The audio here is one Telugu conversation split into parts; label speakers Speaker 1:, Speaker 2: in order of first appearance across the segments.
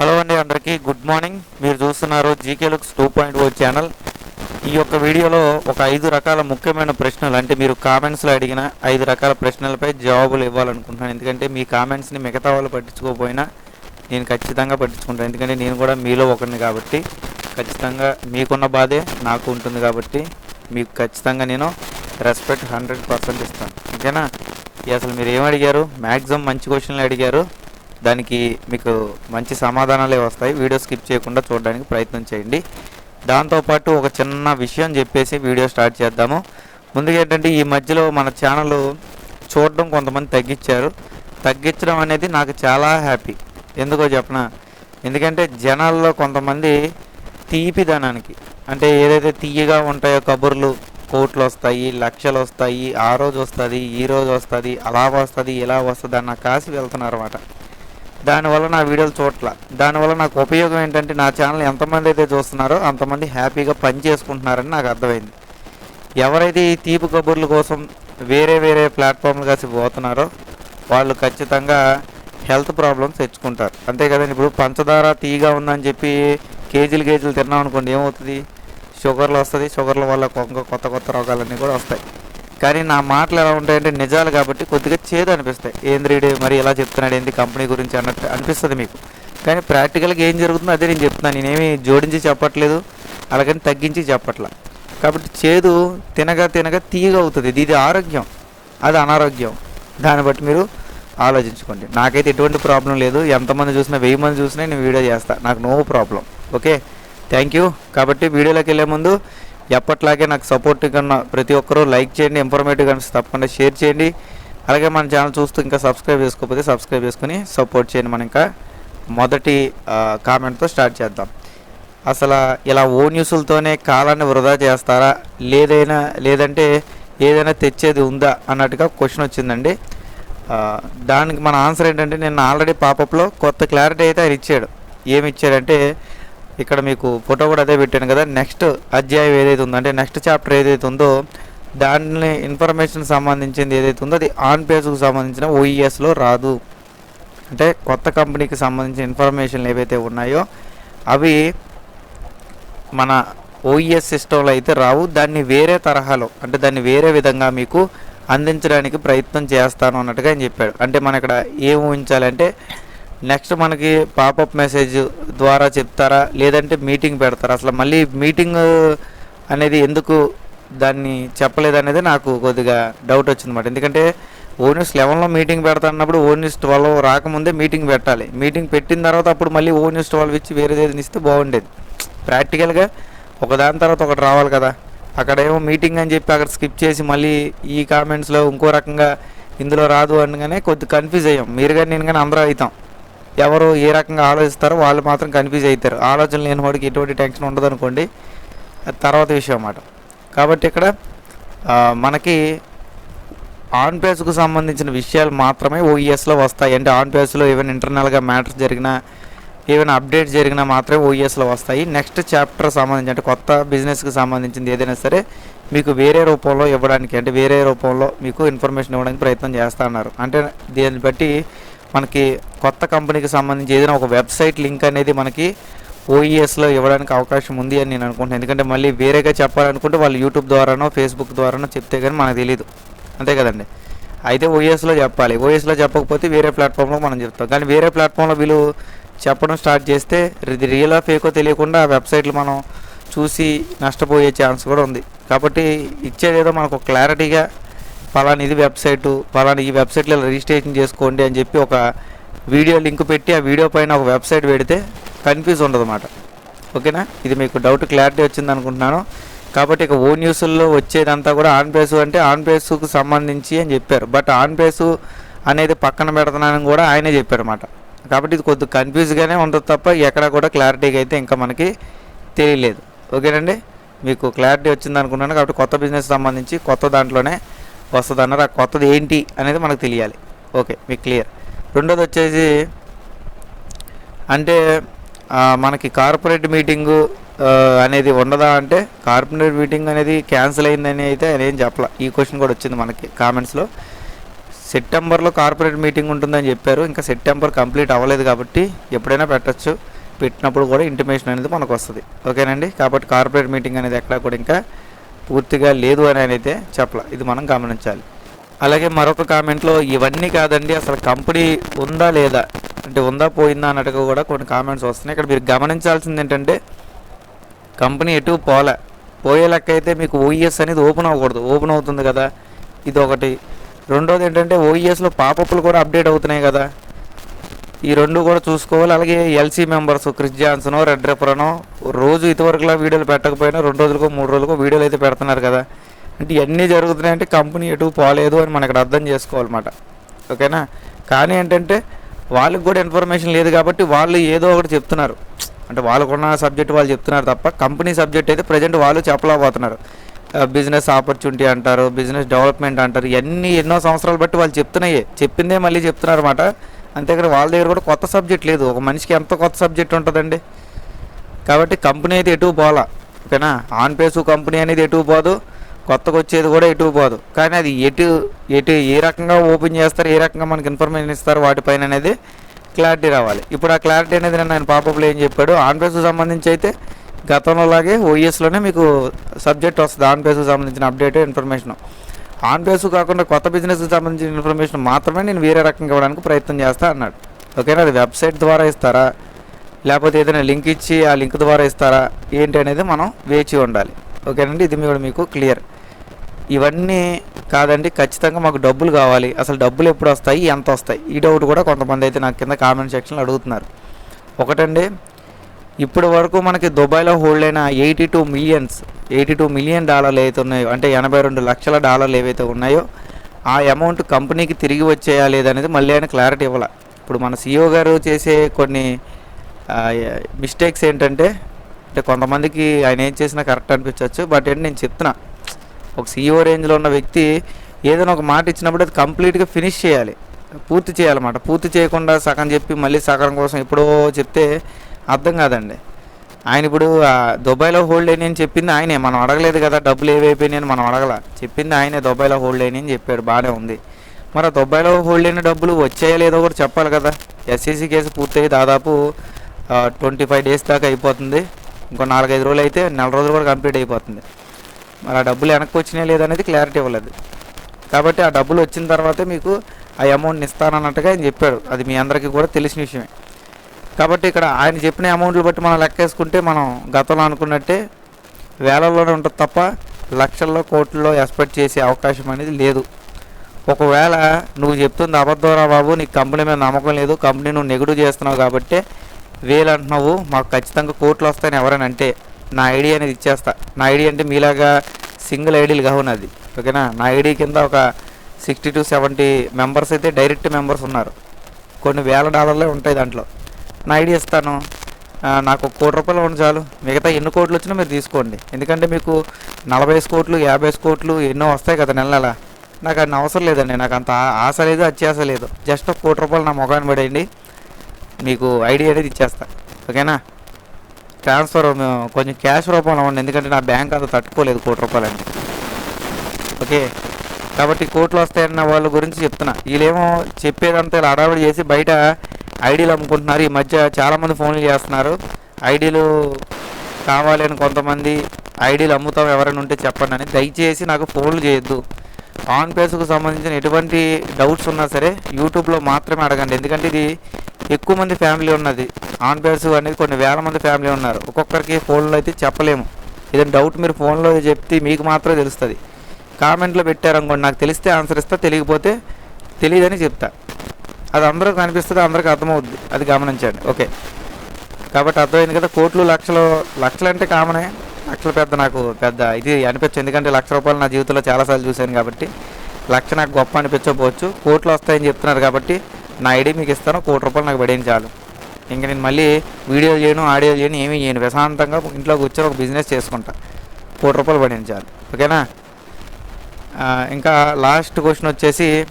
Speaker 1: హలో అండి అందరికీ. గుడ్ మార్నింగ్ మీరు చూస్తున్నారు GK looks two point O channel ఈ యొక్క వీడియోలో ఒక ఐదు రకాల ముఖ్యమైన ప్రశ్నలు అంటే మీరు కామెంట్స్లో అడిగిన ఐదు రకాల ప్రశ్నలపై జవాబులు ఇవ్వాలనుకుంటున్నాను. ఎందుకంటే మీ కామెంట్స్ని మిగతా వాళ్ళు పట్టించుకోకపోయినా నేను ఖచ్చితంగా పట్టించుకుంటాను. ఎందుకంటే నేను కూడా మీలో ఒకరిని కాబట్టి ఖచ్చితంగా మీకున్న బాధే నాకు ఉంటుంది కాబట్టి మీకు ఖచ్చితంగా నేను రెస్పెక్ట్ హండ్రెడ్ పర్సెంట్ ఇస్తాను. ఓకేనా? అసలు మీరు ఏం అడిగారు? మ్యాక్సిమం మంచి క్వశ్చన్లు అడిగారు. దానికి మీకు మంచి సమాధానాలే వస్తాయి. వీడియో స్కిప్ చేయకుండా చూడడానికి ప్రయత్నం చేయండి. దాంతోపాటు ఒక చిన్న విషయం చెప్పేసి వీడియో స్టార్ట్ చేద్దాము. ముందుగా ఏంటంటే ఈ మధ్యలో మన ఛానల్ చూడడం కొంతమంది తగ్గించారు. తగ్గించడం అనేది నాకు చాలా హ్యాపీ. ఎందుకో చెప్పనా ఎందుకంటే జనాల్లో కొంతమంది తీపిదనానికి అంటే ఏదైతే తీయగా ఉంటాయో కబుర్లు కోట్లు వస్తాయి లక్షలు వస్తాయి ఆ రోజు వస్తుంది ఈ రోజు వస్తుంది అలా వస్తుంది ఇలా వస్తుంది అన్న కాసి వెళ్తున్నారు అన్నమాట దానివల్ల నా వీడియోలు చూడట్ల. దానివల్ల నాకు ఉపయోగం ఏంటంటే నా ఛానల్ ఎంతమంది అయితే చూస్తున్నారో అంతమంది హ్యాపీగా పని చేసుకుంటున్నారని నాకు అర్థమైంది. ఎవరైతే ఈ తీపి కబుర్ల కోసం వేరే వేరే ప్లాట్ఫామ్లు కలిసి పోతున్నారో వాళ్ళు ఖచ్చితంగా హెల్త్ ప్రాబ్లమ్స్ తెచ్చుకుంటారు. అంతే కదండి ఇప్పుడు పంచదార తీగా ఉందని చెప్పి కేజీలు కేజీలు తిన్నాం అనుకోండి ఏమవుతుంది? షుగర్లు వస్తుంది. షుగర్ల వల్ల కొంక కొత్త కొత్త రోగాలన్నీ కూడా వస్తాయి. కానీ నా మాటలు ఎలా ఉంటాయంటే నిజాలు కాబట్టి కొద్దిగా చేదు అనిపిస్తాయి. ఏంద్రీడు మరి ఎలా చెప్తున్నాడు ఏంది కంపెనీ గురించి అన్నట్టు అనిపిస్తుంది మీకు. కానీ ప్రాక్టికల్గా ఏం జరుగుతుందో అదే నేను చెప్తున్నాను నేనేమి జోడించి చెప్పట్లేదు అలాగని తగ్గించి చెప్పట్లా. కాబట్టి చేదు తినగా తినగా తీయగా అవుతుంది. ఇది ఇది ఆరోగ్యం. అది అనారోగ్యం. దాన్ని బట్టి మీరు ఆలోచించుకోండి. నాకైతే ఎటువంటి ప్రాబ్లం లేదు. ఎంతమంది చూసినా వెయ్యి మంది చూసినా నేను వీడియో చేస్తాను నాకు no problem. Okay? Thank you కాబట్టి వీడియోలోకి వెళ్ళే ముందు ఎప్పట్లాగే నాకు సపోర్ట్ ఉన్న ప్రతి ఒక్కరూ లైక్ చేయండి ఇన్ఫర్మేటివ్ అనిపిస్తే తప్పకుండా షేర్ చేయండి. అలాగే మన ఛానల్ చూస్తూ ఇంకా సబ్స్క్రైబ్ చేసుకోకపోతే సబ్స్క్రైబ్ చేసుకుని సపోర్ట్ చేయండి. మనం ఇంకా మొదటి కామెంట్తో స్టార్ట్ చేద్దాం. అసలు ఇలా ఓ న్యూస్లతోనే కాలాన్ని వృధా చేస్తారా? లేదైనా లేదంటే ఏదైనా తెచ్చేది ఉందా అన్నట్టుగా క్వశ్చన్ వచ్చిందండి. దానికి మన ఆన్సర్ ఏంటంటే నేను ఆల్రెడీ పాపప్లో కొత్త క్లారిటీ అయితే ఆయన ఇచ్చాడు. ఏమి ఇచ్చాడంటే ఇక్కడ మీకు ఫోటో కూడా అదే పెట్టాను కదా. నెక్స్ట్ అధ్యాయం ఏదైతే ఉందో అంటే నెక్స్ట్ చాప్టర్ ఏదైతే ఉందో దాని ఇన్ఫర్మేషన్ సంబంధించింది ఏదైతే ఉందో అది ఆన్ పేజ్కు సంబంధించిన ఓఈఎస్లో రాదు. అంటే కొత్త కంపెనీకి సంబంధించిన ఇన్ఫర్మేషన్లు ఏవైతే ఉన్నాయో అవి మన ఓఈఎస్ సిస్టంలో అయితే రావు. దాన్ని వేరే తరహాలో అంటే దాన్ని వేరే విధంగా మీకు అందించడానికి ప్రయత్నం చేస్తాను అన్నట్టుగా ఆయన చెప్పాడు. అంటే మన ఇక్కడ ఏం ఊహించాలంటే నెక్స్ట్ మనకి పాపప్ మెసేజ్ ద్వారా చెప్తారా? లేదంటే మీటింగ్ పెడతారా? అసలు మళ్ళీ మీటింగ్ అనేది ఎందుకు దాన్ని చెప్పలేదనేది నాకు కొద్దిగా డౌట్ వచ్చిందన్నమాట. ఎందుకంటే ఓన్యూస్ లెవెన్లో మీటింగ్ పెడతా అన్నప్పుడు ఓన్యూస్ ట్వెల్వ్ రాకముందే మీటింగ్ పెట్టాలి. మీటింగ్ పెట్టిన తర్వాత అప్పుడు మళ్ళీ ఓన్యూస్ ట్వెల్వ్ ఇచ్చి వేరేది ఇస్తే బాగుండేది. ప్రాక్టికల్గా ఒకదాని తర్వాత ఒకటి రావాలి కదా. అక్కడేమో మీటింగ్ అని చెప్పి అక్కడ స్కిప్ చేసి మళ్ళీ ఈ కామెంట్స్లో ఇంకో రకంగా ఇందులో రాదు అనగానే కొద్ది కన్ఫ్యూజ్ అయ్యాం. మీరు కానీ నేను కానీ అందరూ అవుతాం. ఎవరు ఏ రకంగా ఆలోచిస్తారో వాళ్ళు మాత్రం కన్ఫ్యూజ్ అవుతారు ఆలోచన లేని వాడికి ఎటువంటి టెన్షన్ ఉండదు అనుకోండి తర్వాత విషయం అన్నమాట. కాబట్టి ఇక్కడ మనకి ఆన్ పేజ్కు సంబంధించిన విషయాలు మాత్రమే ఓఈఎస్లో వస్తాయి. అంటే ఆన్ పేజ్లో ఏమైనా ఇంటర్నల్గా మ్యాటర్స్ జరిగినా ఏమైనా అప్డేట్ జరిగినా మాత్రమే ఓఈఎస్లో వస్తాయి. నెక్స్ట్ చాప్టర్ సంబంధించి అంటే కొత్త బిజినెస్కి సంబంధించింది ఏదైనా సరే మీకు వేరే రూపంలో ఇవ్వడానికి అంటే వేరే రూపంలో మీకు ఇన్ఫర్మేషన్ ఇవ్వడానికి ప్రయత్నం చేస్తా ఉన్నారు అంటే దీన్ని బట్టి మనకి కొత్త కంపెనీకి సంబంధించి ఏదైనా ఒక వెబ్సైట్ లింక్ అనేది మనకి ఓఈఎస్లో ఇవ్వడానికి అవకాశం ఉంది అని నేను అనుకుంటున్నాను. ఎందుకంటే మళ్ళీ వేరేగా చెప్పాలనుకుంటే వాళ్ళు యూట్యూబ్ ద్వారానో ఫేస్బుక్ ద్వారానో చెప్తే కానీ మనకు తెలియదు అంతే కదండి. అయితే ఓఎస్లో చెప్పాలి. ఓఎస్లో చెప్పకపోతే వేరే ప్లాట్ఫామ్లో మనం చెప్తాం. కానీ వేరే ప్లాట్ఫామ్లో వీళ్ళు చెప్పడం స్టార్ట్ చేస్తే ఇది రియల్ ఫేకో తెలియకుండా ఆ వెబ్సైట్లు మనం చూసి నష్టపోయే ఛాన్స్ కూడా ఉంది. కాబట్టి ఇచ్చేదేదో మనకు క్లారిటీగా పలానా ఇది వెబ్సైట్ పలానా ఈ వెబ్సైట్లో రిజిస్ట్రేషన్ చేసుకోండి అని చెప్పి ఒక వీడియో లింక్ పెట్టి ఆ వీడియో పైన ఒక వెబ్సైట్ పెడితే కన్ఫ్యూజ్ ఉండదు అన్నమాట ఓకేనా? ఇది మీకు డౌట్ క్లారిటీ వచ్చింది అనుకుంటున్నాను. కాబట్టి ఇక ఓ న్యూస్లో వచ్చేదంతా కూడా ఆన్ పేసు అంటే ఆన్ పేసుకు సంబంధించి అని చెప్పారు. బట్ ఆన్ పేసు అనేది పక్కన పెడుతున్నానని కూడా ఆయనే చెప్పారు అనమాట కాబట్టి ఇది కొద్దిగా కన్ఫ్యూజ్గానే ఉంటుంది తప్ప ఎక్కడ కూడా క్లారిటీగా అయితే ఇంకా మనకి తెలియలేదు. ఓకేనండి? మీకు క్లారిటీ వచ్చింది అనుకున్నాను కాబట్టి కొత్త బిజినెస్ సంబంధించి కొత్త దాంట్లోనే వస్తుంది అన్నారు ఆ కొత్తది ఏంటి అనేది మనకు తెలియాలి. ఓకే మీకు క్లియర్. రెండోది వచ్చేసి అంటే మనకి కార్పొరేట్ మీటింగు అనేది ఉండదా అంటే కార్పొరేట్ మీటింగ్ అనేది క్యాన్సిల్ అయిందని అయితే ఆయన ఏం చెప్పలే. ఈ క్వశ్చన్ కూడా వచ్చింది మనకి కామెంట్స్లో సెప్టెంబర్లో కార్పొరేట్ మీటింగ్ ఉంటుందని చెప్పారు. ఇంకా సెప్టెంబర్ కంప్లీట్ అవ్వలేదు కాబట్టి ఎప్పుడైనా పెట్టచ్చు. పెట్టినప్పుడు కూడా ఇంటిమేషన్ అనేది మనకు వస్తుంది. ఓకేనండి? కాబట్టి కార్పొరేట్ మీటింగ్ అనేది ఎక్కడా కూడా ఇంకా పూర్తిగా లేదు అని అయితే చెప్పాల. ఇది మనం గమనించాలి. అలాగే మరొక కామెంట్లో ఇవన్నీ కాదండి అసలు కంపెనీ ఉందా లేదా? అంటే ఉందా పోయిందా అన్నట్టుగా కూడా కొన్ని కామెంట్స్ వస్తున్నాయి. ఇక్కడ మీరు గమనించాల్సింది ఏంటంటే కంపెనీ ఎటు పోలే. పోయే లెక్క అయితే మీకు ఓఈఎస్ అనేది ఓపెన్ అవ్వకూడదు. ఓపెన్ అవుతుంది కదా. ఇది ఒకటి. రెండోది ఏంటంటే ఓఈఎస్లో పాపప్లు కూడా అప్డేట్ అవుతున్నాయి కదా. ఈ రెండు కూడా చూసుకోవాలి. అలాగే LC members Chris Johnson red రెఫరనో రోజు ఇదివరకులా వీడియోలు పెట్టకపోయినా రెండు రోజులకో మూడు రోజులకో వీడియోలు అయితే పెడుతున్నారు కదా. అంటే ఇవన్నీ జరుగుతున్నాయంటే కంపెనీ ఎటు పోలేదు అని మనకి ఇక్కడ అర్థం చేసుకోవాలన్నమాట. ఓకేనా? కానీ ఏంటంటే వాళ్ళకి కూడా ఇన్ఫర్మేషన్ లేదు కాబట్టి వాళ్ళు ఏదో ఒకటి చెప్తున్నారు. అంటే వాళ్ళకున్న సబ్జెక్ట్ వాళ్ళు చెప్తున్నారు తప్ప కంపెనీ సబ్జెక్ట్ అయితే ప్రజెంట్ వాళ్ళు చెప్పలేకపోతున్నారు. బిజినెస్ ఆపర్చునిటీ అంటారు బిజినెస్ డెవలప్మెంట్ అంటారు ఇవన్నీ ఎన్నో సంవత్సరాలు బట్టి వాళ్ళు చెప్తున్నాయే. చెప్పిందే మళ్ళీ చెప్తున్నారు అనమాట అంతేకాదు వాళ్ళ దగ్గర కూడా కొత్త సబ్జెక్ట్ లేదు. ఒక మనిషికి ఎంత కొత్త సబ్జెక్ట్ ఉంటుందండి? కాబట్టి కంపెనీ అయితే ఎటు పోలా. ఓకేనా? ఆన్ పేసు కంపెనీ అనేది ఎటు పోదు. కొత్తగా వచ్చేది కూడా ఎటు పోదు. కానీ అది ఎటు ఎటు ఏ రకంగా ఓపెన్ చేస్తారు ఏ రకంగా మనకి ఇన్ఫర్మేషన్ ఇస్తారు వాటిపైన అనేది క్లారిటీ రావాలి. ఇప్పుడు ఆ క్లారిటీ అనేది నేను ఆయన పాపప్లో ఏం చెప్పాడు. ఆన్ పేస్కు సంబంధించి అయితే గతంలో లాగే ఓఎస్లోనే మీకు సబ్జెక్ట్ వస్తుంది. ఆన్ పేసుకు సంబంధించిన అప్డేట్ ఇన్ఫర్మేషన్. ఆన్ బేస్ కాకుండా కొత్త బిజినెస్కి సంబంధించిన ఇన్ఫర్మేషన్ మాత్రమే నేను వేరే రకంగా ఇవ్వడానికి ప్రయత్నం చేస్తా అన్నాడు. ఓకేనా? అది వెబ్సైట్ ద్వారా ఇస్తారా? లేకపోతే ఏదైనా లింక్ ఇచ్చి ఆ లింక్ ద్వారా ఇస్తారా? ఏంటి అనేది మనం వేచి ఉండాలి. ఓకేనండి? ఇది కూడా మీకు క్లియర్. ఇవన్నీ కాదండి ఖచ్చితంగా మాకు డబ్బులు కావాలి. అసలు డబ్బులు ఎప్పుడు వస్తాయి? ఎంత వస్తాయి? ఈ డౌట్ కూడా కొంతమంది అయితే నాకు కింద కామెంట్ సెక్షన్లో అడుగుతున్నారు. ఒకటండి ఇప్పటి వరకు మనకి దుబాయ్లో హోల్డ్ అయిన eighty two millions eighty two million డాలర్లు ఏవైతే ఉన్నాయో అంటే ఎనభై రెండు లక్షల డాలర్లు ఏవైతే ఉన్నాయో ఆ అమౌంట్ కంపెనీకి తిరిగి వచ్చేయా లేదనేది మళ్ళీ ఆయన క్లారిటీ ఇవ్వాలి. ఇప్పుడు మన సీఈఓ గారు చేసే కొన్ని మిస్టేక్స్ ఏంటంటే అంటే కొంతమందికి ఆయన ఏం చేసినా కరెక్ట్ అనిపించవచ్చు బట్ ఏంటి నేను చెప్తున్నా ఒక సీఈఓ రేంజ్లో ఉన్న వ్యక్తి ఏదైనా ఒక మాట ఇచ్చినప్పుడు అది కంప్లీట్గా ఫినిష్ చేయాలి పూర్తి చేయాలన్నమాట. పూర్తి చేయకుండా సగం చెప్పి మళ్ళీ సగం కోసం ఎప్పుడో చెప్తే అర్థం కాదండి. ఆయన ఇప్పుడు దుబాయ్లో హోల్డ్ అయినాయి అని చెప్పింది ఆయనే. మనం అడగలేదు కదా డబ్బులు ఏవైపోయినాయని మనం అడగల. చెప్పింది ఆయనే దుబాయ్లో హోల్డ్ అయినాయి అని చెప్పాడు. బాగానే ఉంది. మరి ఆ దుబాయ్లో హోల్డ్ అయిన డబ్బులు వచ్చాయో లేదో కూడా చెప్పాలి కదా. ఎస్సీసీ కేసు పూర్తయి దాదాపు ట్వంటీ ఫైవ్ డేస్ దాకా అయిపోతుంది. ఇంకో నాలుగైదు రోజులు అయితే నెల రోజులు కూడా కంప్లీట్ అయిపోతుంది. మరి ఆ డబ్బులు వెనక్కి వచ్చినాయా లేదనేది క్లారిటీ ఇవ్వలేదు. కాబట్టి ఆ డబ్బులు వచ్చిన తర్వాతే మీకు ఆ అమౌంట్ని ఇస్తానన్నట్టుగా ఆయన చెప్పాడు. అది మీ అందరికీ కూడా తెలిసిన విషయమే. కాబట్టి ఇక్కడ ఆయన చెప్పిన అమౌంట్లు బట్టి మనం లెక్కేసుకుంటే మనం గతంలో అనుకున్నట్టే వేలల్లోనే ఉంటుంది తప్ప లక్షల్లో కోట్లలో ఎక్స్పెక్ట్ చేసే అవకాశం అనేది లేదు. ఒకవేళ నువ్వు చెప్తుంది అబద్ధంరా బాబు నీకు కంపెనీ మీద నమ్మకం లేదు కంపెనీ నువ్వు నెగిటివ్ చేస్తున్నావు కాబట్టి వేలు అంటున్నావు మాకు ఖచ్చితంగా కోట్లు వస్తాయని ఎవరైనా అంటే నా ఐడి అనేది ఇచ్చేస్తా. నా ఐడి అంటే మీలాగా సింగిల్ ఐడీలు కావు అది ఓకేనా? నా ఐడి కింద ఒక సిక్స్టీ టు సెవెంటీ మెంబర్స్ అయితే డైరెక్ట్ మెంబర్స్ ఉన్నారు. కొన్ని వేల డాలర్లే ఉంటాయి దాంట్లో. నా ఐడి ఇస్తాను. నాకు కోటి రూపాయలు ఉండి చాలు. మిగతా ఎన్ని కోట్లు వచ్చినా మీరు తీసుకోండి. ఎందుకంటే మీకు నలభై కోట్లు యాభై కోట్లు ఎన్నో వస్తాయి కదా నెల నెల. నాకు అన్ని అవసరం లేదండి. నాకు అంత ఆశ లేదు అత్యాశ లేదు. జస్ట్ ఒక కోటి రూపాయలు నా మొఖాన్ని పడేయండి. మీకు ఐడి అనేది ఇచ్చేస్తా. ఓకేనా? ట్రాన్స్ఫర్ కొంచెం క్యాష్ రూపంలో ఉంది ఎందుకంటే నా బ్యాంక్ అంత తట్టుకోలేదు కోటి రూపాయలండి ఓకే? కాబట్టి కోట్లు వస్తాయన్న వాళ్ళ గురించి చెప్తున్నా. వీళ్ళేమో చెప్పేదంతా ఇలా అడావిడి చేసి బయట ఐడీలు అమ్ముకుంటున్నారు. ఈ మధ్య చాలామంది ఫోన్లు చేస్తున్నారు. ఐడీలు కావాలి అని కొంతమంది ఐడీలు అమ్ముతాం ఎవరైనా ఉంటే చెప్పండి అని. దయచేసి నాకు ఫోన్లు చేయొద్దు. ఆన్ పేస్కు సంబంధించిన ఎటువంటి డౌట్స్ ఉన్నా సరే యూట్యూబ్లో మాత్రమే అడగండి. ఎందుకంటే ఇది ఎక్కువ మంది ఫ్యామిలీ ఉన్నది. ఆన్ పేస్ అనేది కొన్ని వేల మంది ఫ్యామిలీ ఉన్నారు. ఒక్కొక్కరికి ఫోన్లో అయితే చెప్పలేము. ఏదైనా డౌట్ మీరు ఫోన్లో చెప్తే మీకు మాత్రమే తెలుస్తుంది. కామెంట్లో పెట్టారనుకోండి. నాకు తెలిస్తే ఆన్సర్ ఇస్తా తెలియకపోతే తెలియదని చెప్తా. అది అందరూ కనిపిస్తుంది అందరికీ అర్థమవుద్ది. అది గమనించండి. ఓకే. కాబట్టి అర్థమైంది కదా కోట్లు లక్షలు లక్షలు అంటే కామనే. లక్షలు పెద్ద నాకు పెద్ద ఇది అనిపించదు. ఎందుకంటే లక్ష రూపాయలు నా జీవితంలో చాలాసార్లు చూశాను కాబట్టి. లక్ష నాకు గొప్ప అనిపించకపోవచ్చు. కోట్లు వస్తాయని చెప్తున్నారు కాబట్టి నా ఐడి మీకు ఇస్తాను. కోటి రూపాయలు నాకు పడేం చాలు. ఇంకా నేను మళ్ళీ వీడియో చేయను ఆడియో చేయను ఏమీ చేయను. ప్రశాంతంగా ఇంట్లో కూర్చొని ఒక బిజినెస్ చేసుకుంటా. కోటి రూపాయలు పడేం చాలు. ఓకేనా? ఇంకా లాస్ట్ క్వశ్చన్ వచ్చేసి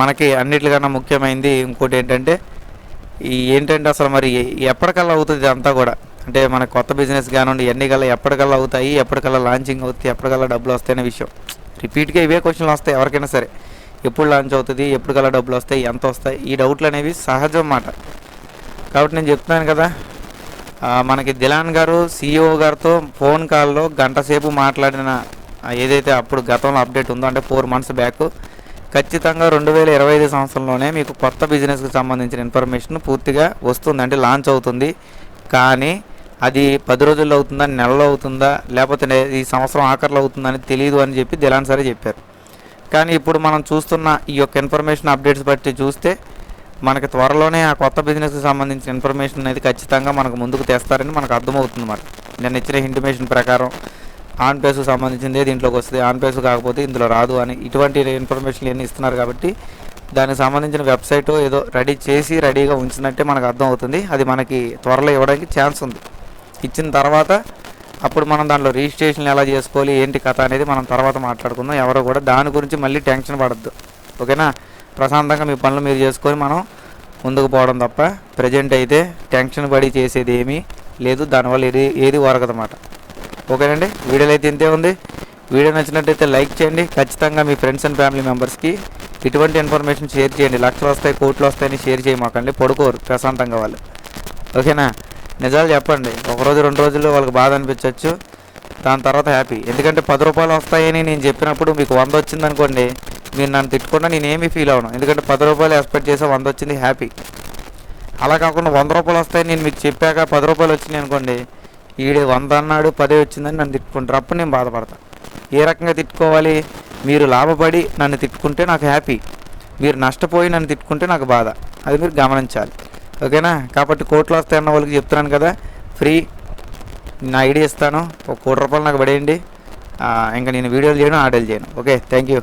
Speaker 1: మనకి అన్నిటికన్నా ముఖ్యమైనది ఇంకోటి ఏంటంటే ఈ ఏంటంటే అసలు మరి ఎప్పటికల్లా అవుతుంది అంతా కూడా? అంటే మన కొత్త బిజినెస్ కానివ్వండి ఎన్ని కల్లా ఎప్పటికల్లా అవుతాయి ఎప్పటికల్లా లాంచింగ్ అవుతాయి ఎప్పటికల్లా డబ్బులు వస్తాయనే విషయం. రిపీట్గా ఇవే క్వశ్చన్లు వస్తాయి ఎవరికైనా సరే. ఎప్పుడు లాంచ్ అవుతుంది ఎప్పటికల్లా డబ్బులు వస్తాయి ఎంత వస్తాయి ఈ డౌట్లు అనేవి సహజం మాట. కాబట్టి నేను చెప్తున్నాను కదా మనకి దిలాన్ గారు సీఈఓ గారితో ఫోన్ కాల్లో గంట సేపు మాట్లాడిన ఏదైతే అప్పుడు గతంలో అప్డేట్ ఉందో అంటే ఫోర్ మంత్స్ బ్యాక్ ఖచ్చితంగా రెండు వేల ఇరవై ఐదు సంవత్సరంలోనే మీకు కొత్త బిజినెస్కి సంబంధించిన ఇన్ఫర్మేషన్ పూర్తిగా వస్తుంది. అంటే లాంచ్ అవుతుంది. కానీ అది పది రోజుల్లో అవుతుందా నెలలో అవుతుందా లేకపోతే ఈ సంవత్సరం ఆఖరిలో అవుతుందని తెలియదు అని చెప్పి దిలాన్ సరే చెప్పారు. కానీ ఇప్పుడు మనం చూస్తున్న ఈ యొక్క ఇన్ఫర్మేషన్ అప్డేట్స్ బట్టి చూస్తే మనకి త్వరలోనే ఆ కొత్త బిజినెస్కి సంబంధించిన ఇన్ఫర్మేషన్ అనేది ఖచ్చితంగా మనకు ముందుకు తెస్తారని మనకు అర్థమవుతుంది మరి. నేను ఇచ్చిన ఇంటిమేషన్ ప్రకారం ఆన్ పేస్కి సంబంధించిందే దీంట్లోకి వస్తుంది? ఆన్ పేస్ కాకపోతే ఇందులో రాదు అని ఇటువంటి ఇన్ఫర్మేషన్ ఎన్ని ఇస్తున్నారు కాబట్టి దానికి సంబంధించిన వెబ్సైట్ ఏదో రెడీ చేసి రెడీగా ఉంచినట్టే మనకు అర్థమవుతుంది. అది మనకి త్వరలో ఇవ్వడానికి ఛాన్స్ ఉంది. ఇచ్చిన తర్వాత అప్పుడు మనం దాంట్లో రిజిస్ట్రేషన్ ఎలా చేసుకోవాలి ఏంటి కథ అనేది మనం తర్వాత మాట్లాడుకుందాం. ఎవరు కూడా దాని గురించి మళ్ళీ టెన్షన్ పడద్దు. ఓకేనా? ప్రశాంతంగా మీ పనులు మీరు చేసుకొని మనం ముందుకు పోవడం తప్ప ప్రజెంట్ అయితే టెన్షన్ పడి చేసేది ఏమీ లేదు. దానివల్ల ఏది ఏది వరకదన్నమాట. ఓకేనండి వీడియోలో అయితే ఇంతే ఉంది. వీడియో నచ్చినట్టయితే లైక్ చేయండి. ఖచ్చితంగా మీ ఫ్రెండ్స్ అండ్ ఫ్యామిలీ మెంబర్స్కి ఇటువంటి ఇన్ఫర్మేషన్ షేర్ చేయండి. లక్షలు వస్తాయి కోట్లు వస్తాయని షేర్ చేయమాకండి. పడుకోరు ప్రశాంతంగా వాళ్ళు. ఓకేనా? నిజాలు చెప్పండి. ఒకరోజు రెండు రోజుల్లో వాళ్ళకి బాధ అనిపించవచ్చు దాని తర్వాత హ్యాపీ. ఎందుకంటే పది రూపాయలు వస్తాయని నేను చెప్పినప్పుడు మీకు వంద వచ్చింది అనుకోండి మీరు నన్ను తిట్టుకున్నా నేనేమి ఫీల్ అవ్వను. ఎందుకంటే పది రూపాయలు ఎక్స్పెక్ట్ చేసే వంద వచ్చింది హ్యాపీ. అలా కాకుండా వంద రూపాయలు వస్తాయని నేను మీకు చెప్పాక పది రూపాయలు వచ్చినాయి అనుకోండి ఈడే వంద అన్నాడు పదే వచ్చిందని నన్ను తిట్టుకుంటారు. అప్పుడు నేను బాధపడతా. ఏ రకంగా తిట్టుకోవాలి? మీరు లాభపడి నన్ను తిట్టుకుంటే నాకు హ్యాపీ. మీరు నష్టపోయి నన్ను తిట్టుకుంటే నాకు బాధ. అది మీరు గమనించాలి. ఓకేనా? కాబట్టి కోట్లు వస్తాయన్న వాళ్ళకి చెప్తున్నాను కదా. ఫ్రీ. నా ఐడియా ఇస్తాను. ఒక కోటి రూపాయలు నాకు పడేయండి. ఇంకా నేను వీడియోలు చేయను ఆర్డర్లు చేయను. ఓకే? Thank you.